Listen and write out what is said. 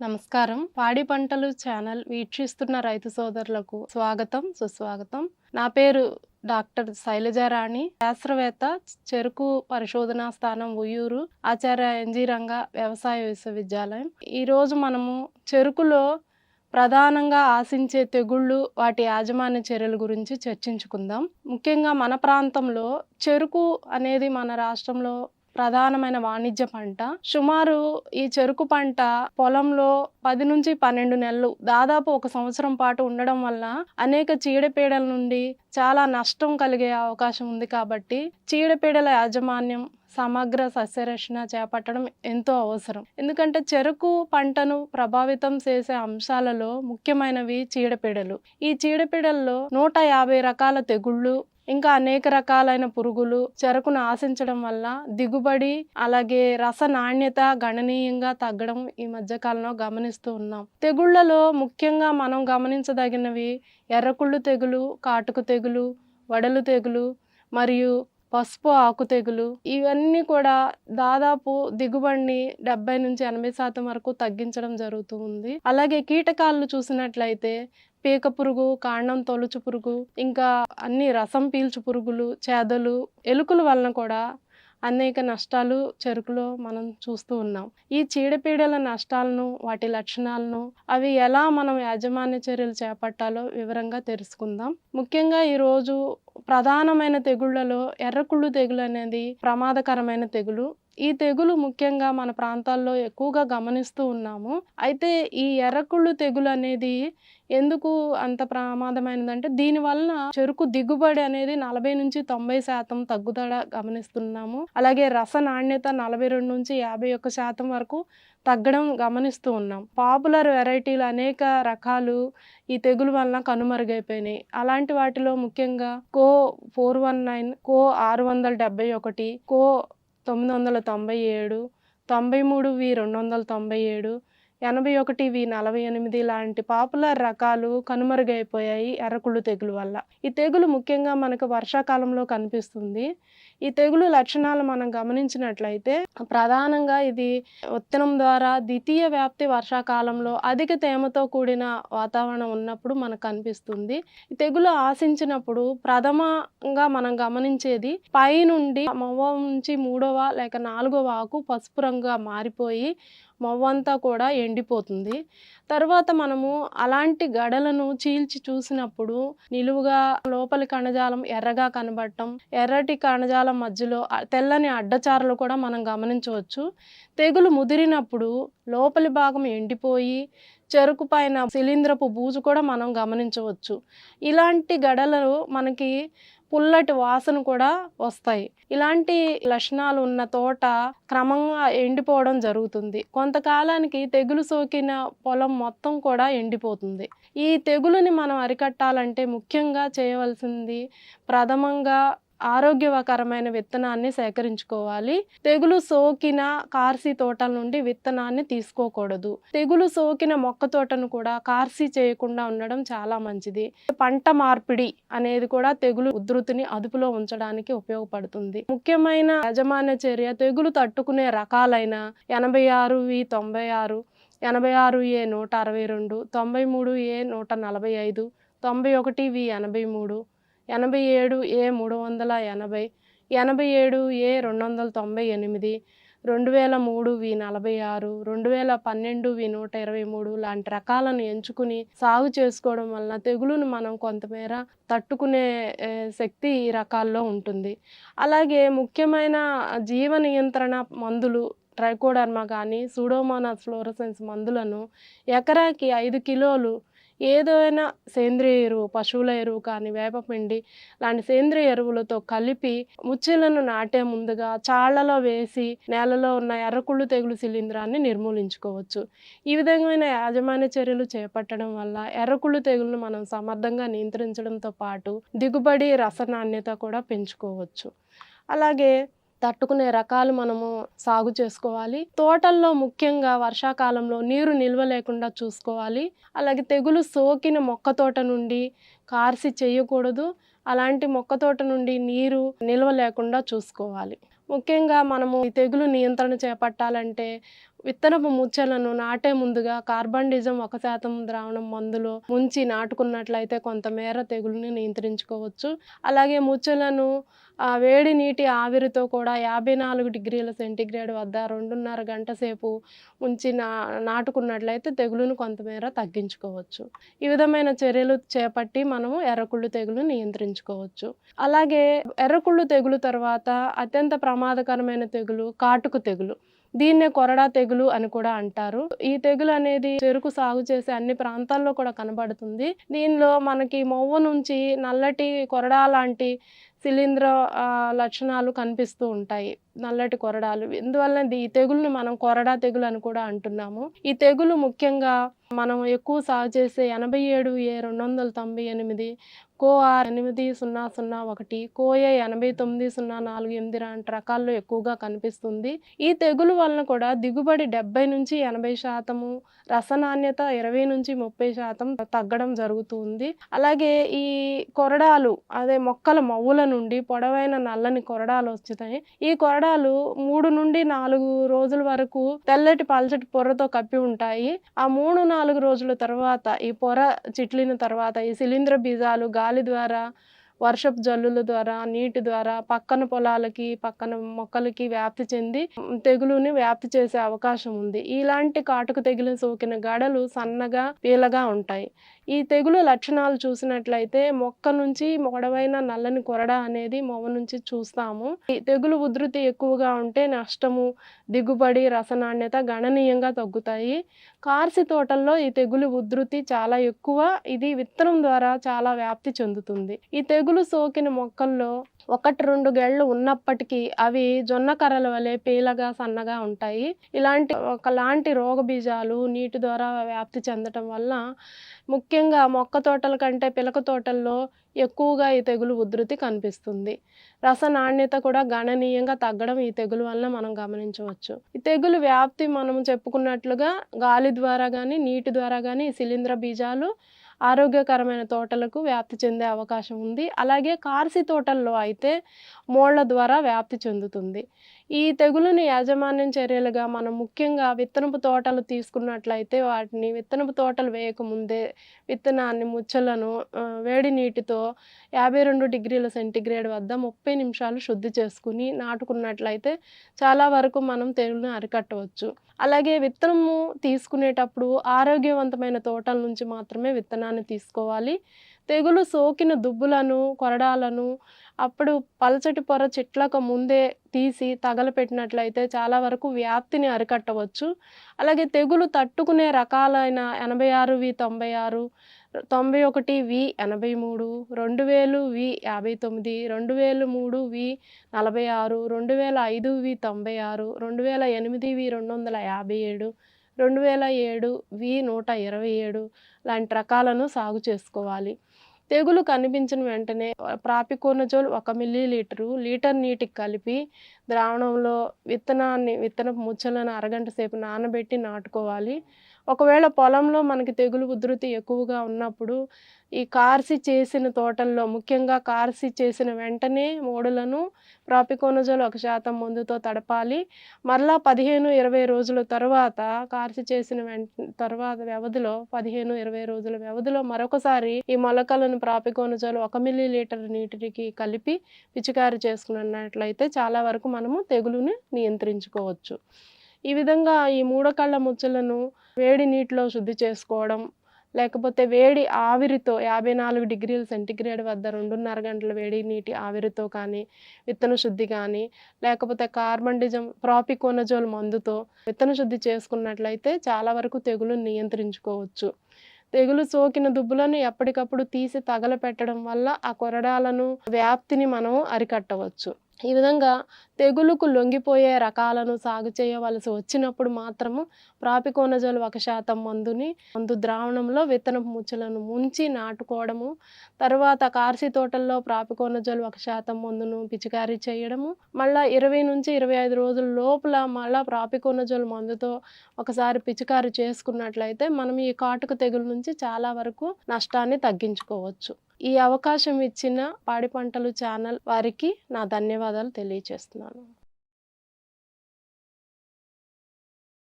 నమస్కారం. పాడి పంటలు ఛానల్ వీక్షిస్తున్న రైతు సోదరులకు స్వాగతం సుస్వాగతం. నా పేరు డాక్టర్ శైలజారాణి శాస్త్రవేత్త చెరుకు పరిశోధనా స్థానం ఉయ్యూరు ఆచార్య ఎన్జి రంగ వ్యవసాయ విశ్వవిద్యాలయం. ఈరోజు మనము చెరుకులో ప్రధానంగా ఆశించే తెగుళ్ళు వాటి యాజమాన్య చర్యల గురించి చర్చించుకుందాం. ముఖ్యంగా మన ప్రాంతంలో చెరుకు అనేది మన రాష్ట్రంలో ప్రధానమైన వాణిజ్య పంట. సుమారు ఈ చెరుకు పంట పొలంలో పది నుంచి పన్నెండు నెలలు దాదాపు ఒక సంవత్సరం పాటు ఉండడం వల్ల అనేక చీడపీడల నుండి చాలా నష్టం కలిగే అవకాశం ఉంది కాబట్టి చీడపీడల యాజమాన్యం సమగ్ర సస్యరక్షణ చేపట్టడం ఎంతో అవసరం. ఎందుకంటే చెరుకు పంటను ప్రభావితం చేసే అంశాలలో ముఖ్యమైనవి చీడపీడలు. ఈ చీడపీడల్లో నూట యాభై రకాల తెగుళ్ళు ఇంకా అనేక రకాలైన పురుగులు చెరుకును ఆశించడం వల్ల దిగుబడి అలాగే రస నాణ్యత గణనీయంగా తగ్గడం ఈ మధ్య కాలంలో గమనిస్తూ ఉన్నాం. తెగుళ్ళలో ముఖ్యంగా మనం గమనించదగినవి ఎర్రకుళ్ళు తెగులు కాటుకు తెగులు వడలు తెగులు మరియు పసుపు ఆకు తెగులు ఇవన్నీ కూడా దాదాపు దిగుబడిని డెబ్బై నుంచి ఎనభై శాతం వరకు తగ్గించడం జరుగుతూ ఉంది అలాగే కీటకాలను చూసినట్లయితే పీక పురుగు కాండం తొలుచు పురుగు ఇంకా అన్ని రసం పీల్చు పురుగులు చేదలు ఎలుకల వలన కూడా అనేక నష్టాలు చెరుకులో మనం చూస్తూ ఉన్నాం. ఈ చీడపీడల నష్టాలను వాటి లక్షణాలను అవి ఎలా మనం యాజమాన్య చర్యలు చేపట్టాలో వివరంగా తెలుసుకుందాం. ముఖ్యంగా ఈరోజు ప్రధానమైన తెగుళ్ళలో ఎర్రకుళ్ళు తెగులు అనేది ప్రమాదకరమైన తెగులు. ఈ తెగులు ముఖ్యంగా మన ప్రాంతాల్లో ఎక్కువగా గమనిస్తూ ఉన్నాము. అయితే ఈ ఎర్రకుళ్ళు తెగులు అనేది ఎందుకు అంత ప్రమాదమైనదంటే దీని వలన చెరుకు దిగుబడి అనేది నలభై నుంచి తొంభై శాతం తగ్గుదల గమనిస్తున్నాము. అలాగే రస నాణ్యత నలభై రెండు నుంచి యాభై ఒక్క శాతం వరకు తగ్గడం గమనిస్తూ ఉన్నాం. పాపులర్ వెరైటీలు అనేక రకాలు ఈ తెగులు వలన కనుమరుగైపోయినాయి. అలాంటి వాటిలో ముఖ్యంగా Co four one nine Co ఆరు వందల డెబ్బై ఒకటి కో తొమ్మిది వందల తొంభై ఏడు తొంభై మూడు వి రెండు వందల తొంభై ఏడు ఎనభై ఒకటి వి నలభై ఎనిమిది లాంటి పాపులర్ రకాలు కనుమరుగైపోయాయి ఎర్రకుళ్ళు తెగులు వల్ల. ఈ తెగులు ముఖ్యంగా మనకు వర్షాకాలంలో కనిపిస్తుంది. ఈ తెగులు లక్షణాలు మనం గమనించినట్లయితే ప్రధానంగా ఇది ఉత్తనం ద్వారా ద్వితీయ వ్యాప్తి వర్షాకాలంలో అధిక తేమతో కూడిన వాతావరణం ఉన్నప్పుడు మనకు కనిపిస్తుంది. ఈ తెగులు ఆశించినప్పుడు ప్రథమంగా మనం గమనించేది పై నుండి మొవ్వ నుంచి మూడవ లేక నాలుగవ ఆకు పసుపు రంగుగా మారిపోయి మొవ్వంతా కూడా ఎండిపోతుంది. తర్వాత మనము అలాంటి గడలను చీల్చి చూసినప్పుడు నిలువుగా లోపలి కణజాలం ఎర్రగా కనబడటం ఎర్రటి కణజాలం మధ్యలో తెల్లని అడ్డచారలు కూడా మనం గమనించవచ్చు. తెగులు ముదిరినప్పుడు లోపలి భాగం ఎండిపోయి చెరుకు పైన శిలీంద్రపు బూజు కూడా మనం గమనించవచ్చు. ఇలాంటి గడలు మనకి పుల్లటి వాసన కూడా వస్తాయి. ఇలాంటి లక్షణాలు ఉన్న తోట క్రమంగా ఎండిపోవడం జరుగుతుంది. కొంతకాలానికి తెగులు సోకిన పొలం మొత్తం కూడా ఎండిపోతుంది. ఈ తెగులుని మనం అరికట్టాలంటే ముఖ్యంగా చేయవలసింది ప్రథమంగా ఆరోగ్యకరమైన విత్తనాన్ని సేకరించుకోవాలి. తెగులు సోకిన కార్సి తోటల నుండి విత్తనాన్ని తీసుకోకూడదు. తెగులు సోకిన మొక్క తోటను కూడా కార్సి చేయకుండా ఉండడం చాలా మంచిది. పంట మార్పిడి అనేది కూడా తెగులు ఉధృతిని అదుపులో ఉంచడానికి ఉపయోగపడుతుంది. ముఖ్యమైన యజమాన్య చర్య తెగులు తట్టుకునే రకాలైన ఎనభై ఆరు వి తొంభై ఆరు ఎనభై ఆరు ఏ నూట అరవై రెండు తొంభై మూడు ఏ నూట నలభై ఐదు తొంభై ఒకటి వి ఎనభై మూడు ఎనభై ఏడు ఏ మూడు వందల ఎనభై ఎనభై ఏడు ఏ రెండు వందల తొంభై ఎనిమిది రెండు వేల మూడు వి నలభై ఆరు రెండు వేల పన్నెండు వి నూట ఇరవై మూడు లాంటి రకాలను ఎంచుకుని సాగు చేసుకోవడం వలన తెగులును మనం కొంతమేర తట్టుకునే శక్తి ఈ రకాల్లో ఉంటుంది. అలాగే ముఖ్యమైన జీవ నియంత్రణ మందులు ట్రైకోడర్మా కానీ సూడోమోనాస్ ఫ్లోరసెన్స్ మందులను ఎకరాకి ఐదు కిలోలు ఏదైనా సేంద్రియ ఎరువు పశువుల ఎరువు కానీ వేపపిండి లాంటి సేంద్రియ ఎరువులతో కలిపి ముచ్చెలను నాటే ముందుగా చాళ్ళలో వేసి నేలలో ఉన్న ఎర్రకుళ్ళు తెగులు శిలీంధ్రాన్ని నిర్మూలించుకోవచ్చు. ఈ విధమైన యాజమాన్య చర్యలు చేపట్టడం వల్ల ఎర్రకుళ్ళు తెగులను మనం సమర్థంగా నియంత్రించడంతో పాటు దిగుబడి రస నాణ్యత కూడా పెంచుకోవచ్చు. అలాగే తట్టుకునే రకాలు మనము సాగు చేసుకోవాలి. తోటల్లో ముఖ్యంగా వర్షాకాలంలో నీరు నిల్వ లేకుండా చూసుకోవాలి. అలాగే తెగులు సోకిన మొక్క తోట నుండి కార్సి చేయకూడదు. అలాంటి మొక్క తోట నుండి నీరు నిల్వ లేకుండా చూసుకోవాలి. ముఖ్యంగా మనము ఈ తెగులు నియంత్రణ చేపట్టాలంటే విత్తనపు ముచ్చలను నాటే ముందుగా కార్బండిజం ఒక శాతం ద్రావణం మందులో ముంచి నాటుకున్నట్లయితే కొంతమేర తెగులుని నియంత్రించుకోవచ్చు. అలాగే ముచ్చలను వేడి నీటి ఆవిరితో కూడా యాభై నాలుగు డిగ్రీల సెంటీగ్రేడ్ వద్ద రెండున్నర గంట సేపు ఉంచి నా నాటుకున్నట్లయితే తెగులును కొంతమేర తగ్గించుకోవచ్చు. ఈ విధమైన చర్యలు చేపట్టి మనము ఎర్రకుళ్ళు తెగులు నియంత్రించుకోవచ్చు. అలాగే ఎర్రకుళ్ళు తెగులు తర్వాత అత్యంత ప్రమాదకరమైన తెగులు కాటుకు తెగులు. దీన్నే కొరడా తెగులు అని కూడా అంటారు. ఈ తెగులు అనేది చెరుకు సాగు చేసే అన్ని ప్రాంతాల్లో కూడా కనబడుతుంది. దీనిలో మనకి మొవ్వ నుంచి నల్లటి కొరడా లాంటి శిలీంధ్ర లక్షణాలు కనిపిస్తూ ఉంటాయి. నల్లటి కొరడాలు. ఇందువల్ల ఈ తెగులుని మనం కొరడా తెగులు అని కూడా అంటున్నాము. ఈ తెగులు ముఖ్యంగా మనం ఎక్కువ సాగు చేసే ఎనభై ఏడు ఏ రెండు వందల తొంభై ఎనిమిది కోఆర్ ఎనిమిది సున్నా సున్నా ఒకటి కోఏ ఎనభై తొమ్మిది సున్నా నాలుగు ఎనిమిది లాంటి రకాల్లో ఎక్కువగా కనిపిస్తుంది. ఈ తెగులు వలన కూడా దిగుబడి డెబ్బై నుంచి ఎనభై శాతము రసనాణ్యత ఇరవై నుంచి ముప్పై శాతం తగ్గడం జరుగుతుంది. అలాగే ఈ కొరడాలు అదే మొక్కల మవ్వుల నుండి పొడవైన నల్లని కొరడాలు వస్తున్నాయి ఈ కొరడాలు మూడు నుండి నాలుగు రోజుల వరకు తెల్లటి పల్చటి పొరతో కప్పి ఉంటాయి. ఆ మూడు నాలుగు రోజుల తర్వాత ఈ పొర చిట్లిన తర్వాత ఈ శిలీంద్ర బీజాలు గాలి ద్వారా వర్షపు జల్లుల ద్వారా నీటి ద్వారా పక్కన పొలాలకి పక్కన మొక్కలకి వ్యాప్తి చెంది తెగులుని వ్యాప్తి చేసే అవకాశం ఉంది. ఇలాంటి కాటుకు తెగులు సోకిన గడలు సన్నగా పీలగా ఉంటాయి. ఈ తెగులు లక్షణాలు చూసినట్లయితే మొక్క నుంచి మొడవైన నల్లని కొరడ అనేది మొవ నుంచి చూస్తాము. ఈ తెగులు ఉధృతి ఎక్కువగా ఉంటే నష్టము దిగుబడి రసనాణ్యత గణనీయంగా తగ్గుతాయి. కార్సి తోటల్లో ఈ తెగులు ఉధృతి చాలా ఎక్కువ. ఇది విత్తనం ద్వారా చాలా వ్యాప్తి చెందుతుంది. ఈ తెగులు సోకిన మొక్కల్లో ఒకటి రెండు గెళ్ళు ఉన్నప్పటికీ అవి జొన్న కర్రల వలె పీలగా సన్నగా ఉంటాయి. ఇలాంటి ఒకలాంటి రోగ బీజాలు నీటి ద్వారా వ్యాప్తి చెందటం వల్ల ముఖ్యంగా మొక్క తోటల కంటే పిలక తోటల్లో ఎక్కువగా ఈ తెగులు ఉధృతి కనిపిస్తుంది. రస నాణ్యత కూడా గణనీయంగా తగ్గడం ఈ తెగులు వలన మనం గమనించవచ్చు. ఈ తెగులు వ్యాప్తి మనం చెప్పుకున్నట్లుగా గాలి ద్వారా కానీ నీటి ద్వారా కానీ శిలీంద్ర బీజాలు ఆరోగ్యకరమైన తోటలకు వ్యాప్తి చెందే అవకాశం ఉంది. అలాగే కార్సి తోటల్లో అయితే మోళ్ళ ద్వారా వ్యాప్తి చెందుతుంది. ఈ తెగులుని యాజమాన్యం చర్యలుగా మనం ముఖ్యంగా విత్తనపు తోటలు తీసుకున్నట్లయితే వాటిని విత్తనపు తోటలు వేయకముందే విత్తనాన్ని ముచ్చలను వేడి నీటితో యాభై రెండు డిగ్రీల సెంటీగ్రేడ్ వద్ద ముప్పై నిమిషాలు శుద్ధి చేసుకుని నాటుకున్నట్లయితే చాలా వరకు మనం తెగులను అరికట్టవచ్చు. అలాగే విత్తనము తీసుకునేటప్పుడు ఆరోగ్యవంతమైన తోటల నుంచి మాత్రమే విత్తనాన్ని తీసుకోవాలి. తెగులు సోకిన దుబ్బులను కొరడాలను అప్పుడు పలచటి పొర చెట్లకు ముందే తీసి తగలపెట్టినట్లయితే చాలా వరకు వ్యాప్తిని అరికట్టవచ్చు. అలాగే తెగులు తట్టుకునే రకాలైన ఎనభై ఆరు వి తొంభై ఆరు తొంభై ఒకటి వి ఎనభై మూడు రెండు వేలు వి యాభై తొమ్మిది రెండు వేలు మూడు వి నలభై ఆరు రెండు వేల ఐదు వి తొంభై ఆరు రెండు వేల ఎనిమిది వి రెండు వందల యాభై ఏడు రెండు వేల ఏడు వి నూట ఇరవై ఏడు లాంటి రకాలను సాగు చేసుకోవాలి. తెగులు కనిపించిన వెంటనే ప్రాపికోనజోల్ ఒక మిల్లీ లీటరు లీటర్ నీటికి కలిపి ద్రావణంలో విత్తనాన్ని విత్తన ముచ్చలను అరగంట సేపు నానబెట్టి నాటుకోవాలి. ఒకవేళ పొలంలో మనకి తెగులు ఉధృతి ఎక్కువగా ఉన్నప్పుడు ఈ కార్సి చేసిన తోటల్లో ముఖ్యంగా కార్సి చేసిన వెంటనే మూడులను ప్రాపికోనజోల్ ఒక శాతం మందుతో తడపాలి. మరలా పదిహేను ఇరవై రోజుల తర్వాత కార్సి చేసిన వెంట తర్వాత వ్యవధిలో పదిహేను ఇరవై రోజుల వ్యవధిలో మరొకసారి ఈ మొలకలను ప్రాపికోనజోల్ ఒక మిల్లీ లీటర్ నీటికి కలిపి పిచికారి చేసుకున్నట్లయితే చాలా వరకు మనము తెగులుని నియంత్రించుకోవచ్చు. ఈ విధంగా ఈ మూడకళ్ళ ముచ్చలను వేడి నీటిలో శుద్ధి చేసుకోవడం లేకపోతే వేడి ఆవిరితో యాభై నాలుగు డిగ్రీల సెంటిగ్రేడ్ వద్ద రెండున్నర గంటల వేడి నీటి ఆవిరితో కానీ విత్తన శుద్ధి కానీ లేకపోతే కార్బండిజం ప్రాపికోనజోల్ మందుతో విత్తన శుద్ధి చేసుకున్నట్లయితే చాలా వరకు తెగులు నియంత్రించుకోవచ్చు. తెగులు సోకిన దుబ్బులను ఎప్పటికప్పుడు తీసి తగలపెట్టడం వల్ల ఆ కొరడాలను వ్యాప్తిని మనం అరికట్టవచ్చు. ఈ విధంగా తెగులుకు లొంగిపోయే రకాలను సాగు చేయవలసి వచ్చినప్పుడు మాత్రము ప్రాపికోనజోల్ ఒక శాతం మందుని మందు ద్రావణంలో విత్తనపు ముచ్చలను ముంచి నాటుకోవడము తర్వాత కార్సి తోటల్లో ప్రాపికోనజోల్ ఒక శాతం మందును పిచికారీ చేయడము మళ్ళా ఇరవై నుంచి ఇరవై ఐదు రోజుల లోపల మళ్ళా ప్రాపికోనజోల్ మందుతో ఒకసారి పిచికారీ చేసుకున్నట్లయితే మనం ఈ కాటుకు తెగులు నుంచి చాలా వరకు నష్టాన్ని తగ్గించుకోవచ్చు. ఈ అవకాశం ఇచ్చిన పాడి పంటలు ఛానల్ వారికి నా ధన్యవాదాలు తెలియజేస్తున్నాను